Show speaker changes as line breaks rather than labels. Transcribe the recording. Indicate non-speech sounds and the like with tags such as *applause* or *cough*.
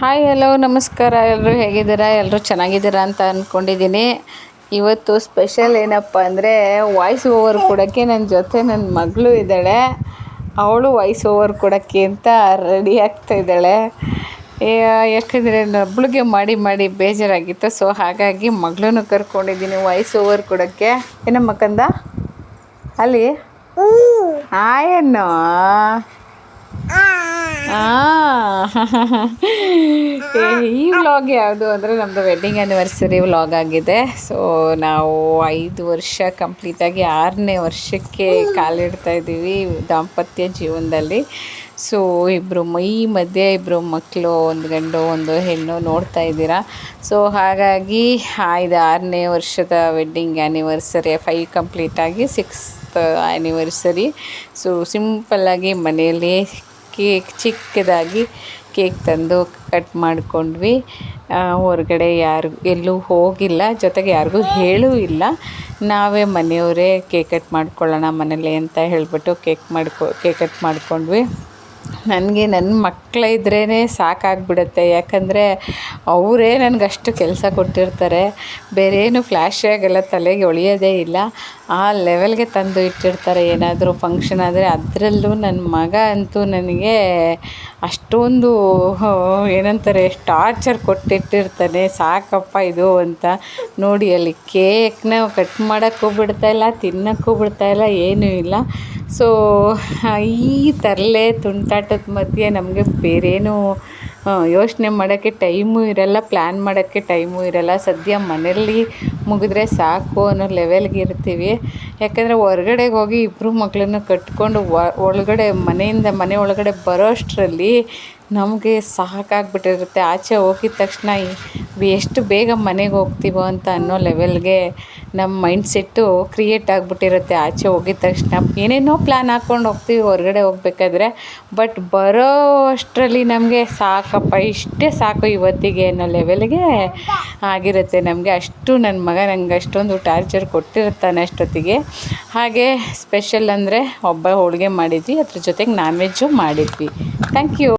Hi hello ನಮಸ್ಕಾರ. ಎಲ್ಲರೂ ಹೇಗಿದ್ದೀರಾ? ಎಲ್ಲರೂ ಚೆನ್ನಾಗಿದ್ದೀರಾ ಅಂತ ಅಂದ್ಕೊಂಡಿದ್ದೀನಿ ಇವತ್ತು ಸ್ಪೆಷಲ್ ಏನಪ್ಪ ಅಂದರೆ ವಾಯ್ಸ್ ಓವರ್ ಕೊಡೋಕ್ಕೆ ನನ್ನ ಜೊತೆ ನನ್ನ ಮಗಳು ಇದ್ದಾಳೆ. ಅವಳು ವಾಯ್ಸ್ ಓವರ್ ಕೊಡೋಕ್ಕೆ ಅಂತ ರೆಡಿ ಆಗ್ತಾ ಇದ್ದಾಳೆ. ಯಾಕಂದರೆ ನಬ್ಳಿಗೆ ಮಾಡಿ ಮಾಡಿ ಬೇಜಾರಾಗಿತ್ತು. ಸೊ ಹಾಗಾಗಿ ಮಗಳನ್ನೂ ಕರ್ಕೊಂಡಿದ್ದೀನಿ ವಾಯ್ಸ್ ಓವರ್ ಕೊಡೋಕ್ಕೆ. ಏನಮ್ಮ ಕಂದ? ಅಲ್ಲಿ? ಆಯಣ್ಣು *laughs* ಈ ವ್ಲಾಗ್ ಯಾವುದು ಅಂದರೆ ನಮ್ಮದು ವೆಡ್ಡಿಂಗ್ ಆ್ಯನಿವರ್ಸರಿ ವ್ಲಾಗ್ ಆಗಿದೆ. ಸೊ ನಾವು ಐದು ವರ್ಷ ಕಂಪ್ಲೀಟಾಗಿ ಆರನೇ ವರ್ಷಕ್ಕೆ ಕಾಲಿಡ್ತಾ ಇದ್ದೀವಿ ದಾಂಪತ್ಯ ಜೀವನದಲ್ಲಿ. ಸೊ ಇಬ್ಬರು ಮೈ ಮಧ್ಯೆ ಇಬ್ಬರು ಮಕ್ಕಳು ಒಂದು ಗಂಡು, ಒಂದು ಹೆಣ್ಣು ನೋಡ್ತಾ ಇದ್ದೀರಾ. ಸೊ ಹಾಗಾಗಿ ಇದು ಆರನೇ ವರ್ಷದ ವೆಡ್ಡಿಂಗ್ ಆ್ಯನಿವರ್ಸರಿ ಫೈವ್ ಕಂಪ್ಲೀಟಾಗಿ ಸಿಕ್ಸ್ತ್ ಆ್ಯನಿವರ್ಸರಿ ಸೊ ಸಿಂಪಲ್ಲಾಗಿ ಮನೆಯಲ್ಲಿ ಕೇಕ್ ಚಿಕ್ಕದಾಗಿ ಕೇಕ್ ತಂದು ಕಟ್ ಮಾಡಿಕೊಂಡ್ವಿ. ಹೊರಗಡೆ ಯಾರು, ಎಲ್ಲೂ ಹೋಗಿಲ್ಲ, ಜೊತೆಗೆ ಯಾರಿಗೂ ಹೇಳೂ ಇಲ್ಲ. ನಾವೇ ಮನೆಯವರೇ ಕೇಕ್ ಕಟ್ ಮಾಡ್ಕೊಳ್ಳೋಣ ಮನೇಲಿ ಅಂತ ಹೇಳಿಬಿಟ್ಟು ಕೇಕ್ ಮಾಡ್ಕೊ, ಕೇಕ್ ಕಟ್ ಮಾಡ್ಕೊಂಡ್ವಿ. ನನಗೆ ನನ್ನ ಮಕ್ಕಳಿದ್ರೇ ಸಾಕಾಗ್ಬಿಡುತ್ತೆ. ಯಾಕಂದರೆ ಅವರೇ ನನಗಷ್ಟು ಕೆಲಸ ಕೊಟ್ಟಿರ್ತಾರೆ. ಬೇರೇನು ಫ್ಲ್ಯಾಶಾಗೆಲ್ಲ ತಲೆಗೆ ಹೊಳಿಯೋದೇ ಇಲ್ಲ. ಆ ಲೆವೆಲ್ಗೆ ತಂದು ಇಟ್ಟಿರ್ತಾರೆ. ಏನಾದರೂ ಫಂಕ್ಷನ್ ಆದರೆ ಅದರಲ್ಲೂ ನನ್ನ ಮಗ ಅಂತೂ ನನಗೆ ಅಷ್ಟೊಂದು ಏನಂತಾರೆ ಟಾರ್ಚರ್ ಕೊಟ್ಟಿಟ್ಟಿರ್ತಾನೆ. ಸಾಕಪ್ಪ ಇದು ಅಂತ. ನೋಡಿ, ಅಲ್ಲಿ ಕೇಕ್ನ ಕಟ್ ಮಾಡೋಕ್ಕೂ ಬಿಡ್ತಾಯಿಲ್ಲ ತಿನ್ನೋಕ್ಕೂ ಬಿಡ್ತಾಯಿಲ್ಲ ಏನೂ ಇಲ್ಲ. ಸೊ ಈ ತರಲೆ ತುಂಟಾಟದ ಮಧ್ಯೆ ನಮಗೆ ಬೇರೇನೂ ಯೋಚನೆ ಮಾಡೋಕ್ಕೆ ಟೈಮು ಇರಲ್ಲ ಪ್ಲ್ಯಾನ್ ಮಾಡೋಕ್ಕೆ ಟೈಮು ಇರಲ್ಲ. ಸದ್ಯ ಮನೆಯಲ್ಲಿ ಮುಗಿದ್ರೆ ಸಾಕು ಅನ್ನೋ ಲೆವೆಲ್ಗೆ ಇರ್ತೀವಿ. ಯಾಕಂದರೆ ಹೊರ್ಗಡೆಗೆ ಹೋಗಿ ಇಬ್ಬರು ಮಕ್ಕಳನ್ನು ಕಟ್ಕೊಂಡು ಒಳಗಡೆ ಮನೆಯಿಂದ ಮನೆ ಒಳಗಡೆ ಬರೋ ಅಷ್ಟರಲ್ಲಿ ನಮಗೆ ಸಾಕಾಗ್ಬಿಟ್ಟಿರುತ್ತೆ. ಆಚೆ ಹೋಗಿದ ತಕ್ಷಣ ಎಷ್ಟು ಬೇಗ ಮನೆಗೆ ಹೋಗ್ತೀವೋ ಅಂತ ಅನ್ನೋ ಲೆವೆಲ್ಗೆ ನಮ್ಮ ಮೈಂಡ್ ಸೆಟ್ಟು ಕ್ರಿಯೇಟ್ ಆಗಿಬಿಟ್ಟಿರುತ್ತೆ. ಆಚೆ ಹೋಗಿದ ತಕ್ಷಣ ಏನೇನೋ ಪ್ಲ್ಯಾನ್ ಹಾಕ್ಕೊಂಡು ಹೋಗ್ತೀವಿ ಹೊರಗಡೆ ಹೋಗ್ಬೇಕಾದ್ರೆ. ಬಟ್ ಬರೋ ಅಷ್ಟರಲ್ಲಿ ನಮಗೆ ಸಾಕಪ್ಪ, ಇಷ್ಟೇ ಸಾಕು ಇವತ್ತಿಗೆ ಅನ್ನೋ ಲೆವೆಲ್ಗೆ ಆಗಿರುತ್ತೆ ನಮಗೆ. ಅಷ್ಟು ನನ್ನ ಮಗ ನಂಗೆ ಅಷ್ಟೊಂದು ಟಾರ್ಚರ್ ಕೊಟ್ಟಿರ್ತಾನೆ ಅಷ್ಟೊತ್ತಿಗೆ. ಹಾಗೆ ಸ್ಪೆಷಲ್ ಅಂದರೆ ಒಬ್ಬ ಹೋಳಿಗೆ ಮಾಡಿದ್ವಿ, ಅದ್ರ ಜೊತೆಗೆ ನಾನ್ ವೆಜ್ಜು ಮಾಡಿದ್ವಿ. Thank you